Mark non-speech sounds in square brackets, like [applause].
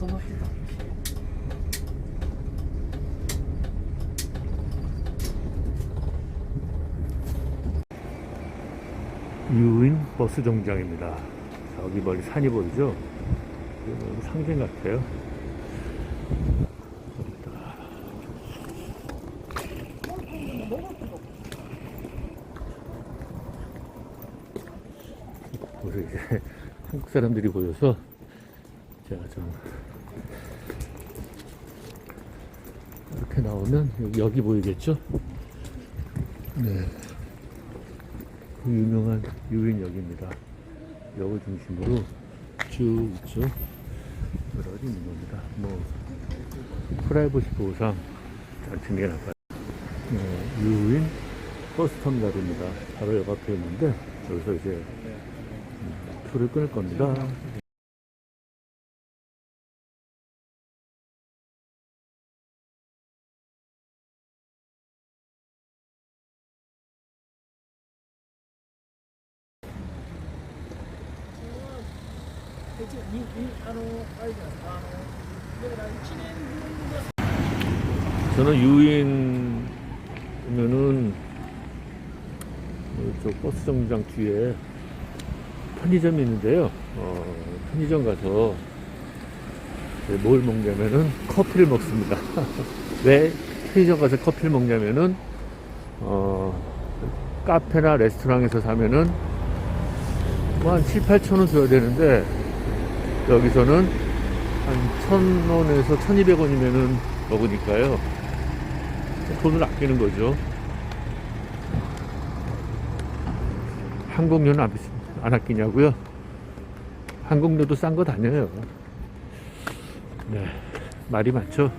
너무 예쁘다. 유인 버스 정장입니다. 여기 멀리 산이 보이죠? 상생 같아요. 그래서 이제 [laughs] 한국 사람들이 보여서 제가 좀 이렇게 나오면 여기, 보이겠죠? 네. 그 유명한 유인역입니다. 역을 중심으로 쭉 있죠. 여러 가지 있는 겁니다. 뭐, 프라이버시 보호상 같은 게 나가요. 네, 유인 버스터미널입니다. 바로 역 앞에 있는데, 여기서 이제 음, 표를 끊을 겁니다. 저는 유인이면은 이쪽 버스 정류장 뒤에 편의점이 있는데요. 어, 편의점 가서 뭘 먹냐면은 커피를 먹습니다. [laughs] 왜 편의점 가서 커피를 먹냐면은 어, 카페나 레스토랑에서 사면은 뭐한 7, 8천 원 줘야 되는데 여기서는 한 1,000원에서 1,200원이면은 먹으니까요. 돈을 아끼는 거죠. 항공료는 안, 안 아끼냐고요? 항공료도 싼 거 다녀요. 네, 말이 많죠.